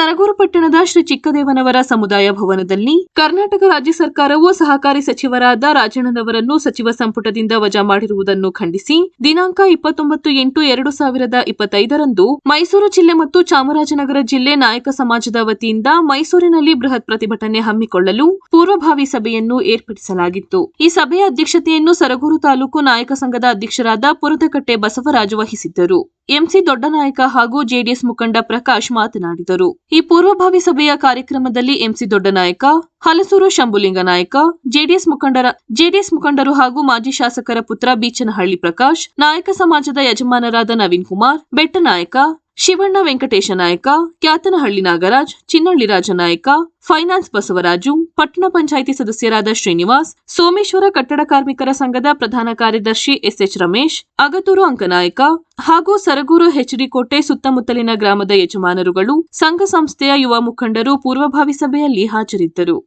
ಸರಗೂರು ಪಟ್ಟಣದ ಶ್ರೀ ಚಿಕ್ಕದೇವನವರ ಸಮುದಾಯ ಭವನದಲ್ಲಿ ಕರ್ನಾಟಕ ರಾಜ್ಯ ಸರ್ಕಾರವು ಸಹಕಾರಿ ಸಚಿವರಾದ ರಾಜಣ್ಣನವರನ್ನು ಸಚಿವ ಸಂಪುಟದಿಂದ ವಜಾ ಮಾಡಿರುವುದನ್ನು ಖಂಡಿಸಿ ದಿನಾಂಕ ಇಪ್ಪತ್ತೊಂಬತ್ತು ಎಂಟು ಎರಡು ಸಾವಿರದ ಇಪ್ಪತ್ತೈದರಂದು ಮೈಸೂರು ಜಿಲ್ಲೆ ಮತ್ತು ಚಾಮರಾಜನಗರ ಜಿಲ್ಲೆ ನಾಯಕ ಸಮಾಜದ ವತಿಯಿಂದ ಮೈಸೂರಿನಲ್ಲಿ ಬೃಹತ್ ಪ್ರತಿಭಟನೆ ಹಮ್ಮಿಕೊಳ್ಳಲು ಪೂರ್ವಭಾವಿ ಸಭೆಯನ್ನು ಏರ್ಪಡಿಸಲಾಗಿತ್ತು. ಈ ಸಭೆಯ ಅಧ್ಯಕ್ಷತೆಯನ್ನು ಸರಗೂರು ತಾಲೂಕು ನಾಯಕ ಸಂಘದ ಅಧ್ಯಕ್ಷರಾದ ಪುರದಕಟ್ಟೆ ಬಸವರಾಜು ವಹಿಸಿದ್ದರು. ಎಂಸಿ ದೊಡ್ಡನಾಯಕ ಹಾಗೂ ಜೆಡಿಎಸ್ ಮುಖಂಡ ಪ್ರಕಾಶ್ ಮಾತನಾಡಿದರು. ಈ ಪೂರ್ವಭಾವಿ ಸಭೆಯ ಕಾರ್ಯಕ್ರಮದಲ್ಲಿ ಎಂಸಿ ದೊಡ್ಡನಾಯಕ, ಹಲಸೂರು ಶಂಭುಲಿಂಗ ನಾಯಕ, ಜೆಡಿಎಸ್ ಮುಖಂಡರ, ಜೆಡಿಎಸ್ ಮುಖಂಡರು ಹಾಗೂ ಮಾಜಿ ಶಾಸಕರ ಪುತ್ರ ಬೀಚನಹಳ್ಳಿ ಪ್ರಕಾಶ್, ನಾಯಕ ಸಮಾಜದ ಯಜಮಾನರಾದ ನವೀನ್ ಕುಮಾರ್ ಬೆಟ್ಟನಾಯಕ ಶಿವಣ್ಣ ವೆಂಕಟೇಶ ನಾಯಕ, ಕ್ಯಾತನಹಳ್ಳಿ ನಾಗರಾಜ್, ಚಿನ್ನಳ್ಳಿ ರಾಜನಾಯಕ, ಫೈನಾನ್ಸ್ ಬಸವರಾಜು, ಪಟ್ಟಣ ಪಂಚಾಯಿತಿ ಸದಸ್ಯರಾದ ಶ್ರೀನಿವಾಸ್, ಸೋಮೇಶ್ವರ ಕಟ್ಟಡ ಕಾರ್ಮಿಕರ ಸಂಘದ ಪ್ರಧಾನ ಕಾರ್ಯದರ್ಶಿ ಎಸ್ಎಚ್ ರಮೇಶ್, ಅಗತೂರು ಅಂಕನಾಯಕ ಹಾಗೂ ಸರಗೂರು ಹೆಚ್ಡಿ ಕೋಟೆ ಸುತ್ತಮುತ್ತಲಿನ ಗ್ರಾಮದ ಯಜಮಾನರುಗಳು, ಸಂಘ ಸಂಸ್ಥೆಯ ಯುವ ಮುಖಂಡರು ಪೂರ್ವಭಾವಿ ಸಭೆಯಲ್ಲಿ ಹಾಜರಿದ್ದರು.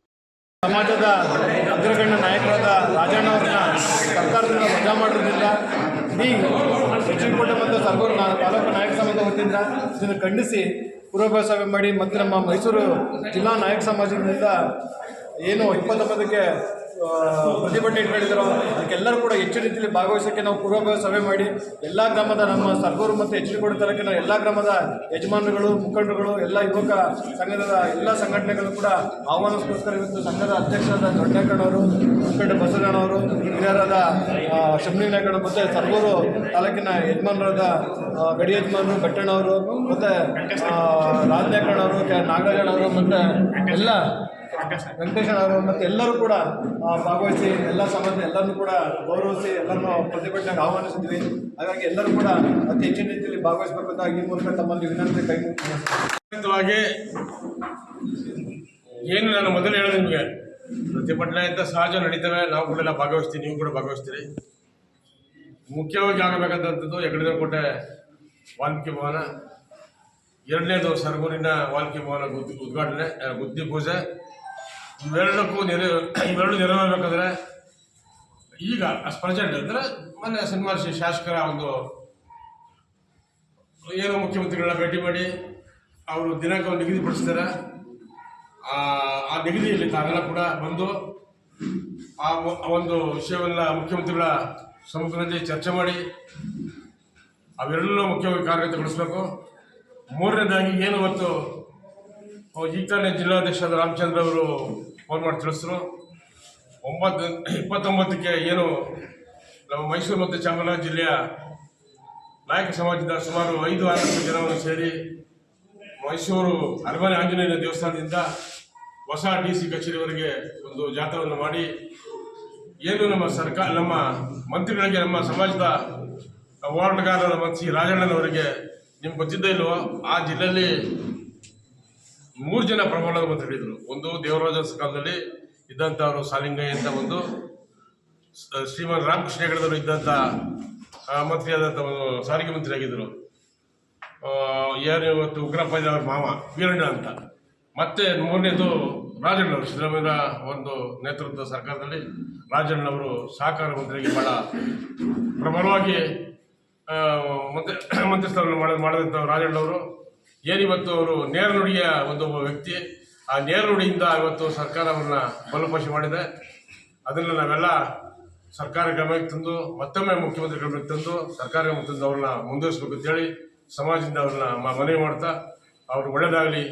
ಸಮಾಜದ ಅಗ್ರಗಣ್ಯ ನಾಯಕರಾದ ರಾಜಣ್ಣ ಸರ್ಕಾರದಿಂದ ವಜಾ ಇಡೀ ಹೆಚ್ಚಿನಕೋಟೆ ಮತ್ತು ಸರ್ಗೂರು ನಾ- ತಾಲೂಕು ನಾಯಕ ಸಮಾಜದ ವತಿಯಿಂದ ಇದನ್ನು ಖಂಡಿಸಿ ಪೂರ್ವಾಭ್ಯಾಸ ಮಾಡಿ ಮತ್ತು ನಮ್ಮ ಮೈಸೂರು ಜಿಲ್ಲಾ ನಾಯಕ ಸಮಾಜದಿಂದ ಏನು ಇಪ್ಪತ್ತೊಂಬತ್ತಕ್ಕೆ ಪ್ರತಿಭಟನೆ ಇಟ್ಕೊಂಡಿದ್ದಾರೋ, ಅದಕ್ಕೆಲ್ಲರೂ ಕೂಡ ಹೆಚ್ಚು ರೀತಿಯಲ್ಲಿ ಭಾಗವಹಿಸೋಕ್ಕೆ ನಾವು ಪೂರ್ವಭಾವಿ ಸಭೆ ಮಾಡಿ, ಎಲ್ಲ ಗ್ರಾಮದ ನಮ್ಮ ಸರ್ಗೂರು ಮತ್ತು ಎಚ್ ಡಿ ತಾಲೂಕಿನ ಎಲ್ಲ ಗ್ರಾಮದ ಯಜಮಾನರುಗಳು, ಮುಖಂಡರುಗಳು, ಎಲ್ಲ ಯುವಕ ಸಂಘದ ಎಲ್ಲ ಸಂಘಟನೆಗಳು ಕೂಡ ಆಹ್ವಾನಕ್ಕೋಸ್ಕರ ಇವತ್ತು ಸಂಘದ ಅಧ್ಯಕ್ಷರಾದ ದೊಡ್ಡಕಣ್ಣವರು ಮುಖಂಡ ಬಸವಣ್ಣವರು ಹಿರಿಯರಾದ ನಾಯಕಣ್ಣ ಮತ್ತು ಸರ್ಗೂರು ತಾಲೂಕಿನ ಯಜಮಾನರಾದ ಗಡಿ ಯಜಮಾನರು ಬೆಟ್ಟಣ್ಣವರು ಮತ್ತು ರಾಜನಾಯಕಣ್ಣವರು ನಾಗರಾಜಣ್ಣವರು ಮತ್ತು ಎಲ್ಲ ವೆಂಕಟೇಶನವರು ಮತ್ತು ಎಲ್ಲರೂ ಕೂಡ ಭಾಗವಹಿಸಿ, ಎಲ್ಲ ಸಂಬಂಧ, ಎಲ್ಲರನ್ನೂ ಕೂಡ ಗೌರವಿಸಿ, ಎಲ್ಲರನ್ನೂ ಪ್ರತಿಭಟನೆಗೆ ಆಹ್ವಾನಿಸಿದ್ವಿ. ಹಾಗಾಗಿ ಎಲ್ಲರೂ ಕೂಡ ಅತಿ ಹೆಚ್ಚಿನ ರೀತಿಯಲ್ಲಿ ಭಾಗವಹಿಸಬೇಕು ಅಂತ ಈ ಮೂಲಕ ತಮ್ಮಲ್ಲಿ ವಿನಂತಿ ಕೈ ಮುಖ್ಯವಾಗಿ ಏನು ನಾನು ಮೊದಲು ಹೇಳಿದೆ ನಿಮಗೆ. ಪ್ರತಿಭಟನೆ ಅಂತ ಸಹಜ ನಡೀತವೆ, ನಾವು ಕೂಡ ಎಲ್ಲ ಭಾಗವಹಿಸ್ತೀವಿ, ನೀವು ಕೂಡ ಭಾಗವಹಿಸ್ತೀರಿ. ಮುಖ್ಯವಾಗಿ ಆಗಬೇಕಂತದ್ದು ಹೆಗಡೆ ಕೋಟೆ ವಾಲ್ಮೀಕಿ ಭವನ. ಎರಡನೇದು ಸರ್ಗೂರಿನ ವಾಲ್ಮೀಕಿ ಭವನ ಉದ್ಘಾಟನೆ, ಗುದ್ದಿ ಪೂಜೆ. ಇವೆರಡಕ್ಕೂ ನೆರೆ ಇವೆರಡು ನೆರವೇರಬೇಕಾದ್ರೆ ಈಗ ಅಷ್ಟು ಪ್ರೆಸೆಂಟ್ ಅಂದರೆ ಮೊನ್ನೆ ಸಿನಿಮಾ ಶಾಸಕರ ಒಂದು ಏನು ಮುಖ್ಯಮಂತ್ರಿಗಳನ್ನ ಭೇಟಿ ಮಾಡಿ ಅವರು ದಿನಾಂಕವನ್ನು ನಿಗದಿಪಡಿಸ್ತಾರೆ. ಆ ಆ ನಿಗದಿಯಲ್ಲಿ ತಾವೆಲ್ಲ ಕೂಡ ಬಂದು ಆ ಆ ಒಂದು ವಿಷಯವೆಲ್ಲ ಮುಖ್ಯಮಂತ್ರಿಗಳ ಸಮ್ಮುಖದಲ್ಲಿ ಚರ್ಚೆ ಮಾಡಿ ಅವೆರಡನ್ನೂ ಮುಖ್ಯವಾಗಿ ಕಾರ್ಯಗತಗೊಳಿಸಬೇಕು. ಮೂರನೇದಾಗಿ ಏನು ಇವತ್ತು ಅಹ್, ಈಗ ತಾನೇ ಜಿಲ್ಲಾಧ್ಯಕ್ಷರಾದ ರಾಮಚಂದ್ರ ಅವರು ಫೋನ್ ಮಾಡಿ ತಿಳಿಸಿದ್ರು ಒಂಬತ್ತು ಇಪ್ಪತ್ತೊಂಬತ್ತಕ್ಕೆ ಏನು ನಮ್ಮ ಮೈಸೂರು ಮತ್ತು ಚಾಮರಾಜ ಜಿಲ್ಲೆಯ ನಾಯಕ ಸಮಾಜದ ಸುಮಾರು ಐದು ಆರು ಜನವನ್ನು ಸೇರಿ ಮೈಸೂರು ಅರಮನೆ ಆಂಜನೇಯನ ದೇವಸ್ಥಾನದಿಂದ ಹೊಸ ಡಿ ಸಿ ಕಚೇರಿವರೆಗೆ ಒಂದು ಜಾಥವನ್ನು ಮಾಡಿ ಏನು ನಮ್ಮ ಸರ್ಕಾರ ನಮ್ಮ ಮಂತ್ರಿಗಳಿಗೆ ನಮ್ಮ ಸಮಾಜದ ಹೋರಾಟಗಾರರ ಮಂತ್ರಿ ರಾಜಣ್ಣನವರಿಗೆ ನಿಮ್ಗೆ ಗೊತ್ತಿದ್ದೇ ಇಲ್ವೋ ಆ ಜಿಲ್ಲೆಯಲ್ಲಿ ಮೂರು ಜನ ಪ್ರಬಲರು ಅಂತ ಹೇಳಿದರು. ಒಂದು ದೇವರಾಜ ಕಾಲದಲ್ಲಿ ಇದ್ದಂಥವರು ಸಾಲಿಂಗಯ್ಯ ಅಂತ ಒಂದು ಶ್ರೀಮನ್ ರಾಮಕೃಷ್ಣ ಹೆಗಡೆದವರು ಇದ್ದಂಥ ಮಂತ್ರಿಯಾದಂಥ ಒಂದು ಸಾರಿಗೆ ಮಂತ್ರಿ ಆಗಿದ್ದರು. ಯಾರು ಇವತ್ತು ಉಗ್ರಪ್ಪ ಅವರ ಮಾವ, ವೀರಣ್ಣ ಅಂತ. ಮತ್ತೆ ಮೂರನೇದು ರಾಜಣ್ಣವರು ಸಿದ್ದರಾಮಯ್ಯ ಒಂದು ನೇತೃತ್ವದ ಸರ್ಕಾರದಲ್ಲಿ ರಾಜಣ್ಣವರು ಸಹಕಾರ ಮಂತ್ರಿಯಾಗಿ ಭಾಳ ಪ್ರಬಲವಾಗಿ ಮಂತ್ರಿ ಮಂತ್ರಿ ಸ್ಥಾನ ಮಾಡ, ಮಾಡಿದಂಥ ರಾಜಣ್ಣವರು. ಏನಿವತ್ತು ಅವರು ನೇರ ನುಡಿಯ ಒಂದು ವ್ಯಕ್ತಿ, ಆ ನೇರ ನುಡಿಯಿಂದ ಇವತ್ತು ಸರ್ಕಾರ ಅವ್ರನ್ನ ಮಾಡಿದೆ. ಅದನ್ನು ನಾವೆಲ್ಲ ಸರ್ಕಾರ ಗಮನಕ್ಕೆ ತಂದು, ಮತ್ತೊಮ್ಮೆ ಮುಖ್ಯಮಂತ್ರಿ ಗಮನಕ್ಕೆ ತಂದು, ಸರ್ಕಾರ ಗಮನಕ್ಕೆ ತಂದು ಅವ್ರನ್ನ ಮುಂದುವರಿಸಬೇಕು ಅಂತೇಳಿ ಸಮಾಜದಿಂದ ಅವ್ರನ್ನ ಮನವಿ ಮಾಡ್ತಾ, ಅವ್ರಿಗೆ ಒಳ್ಳೇದಾಗಲಿ.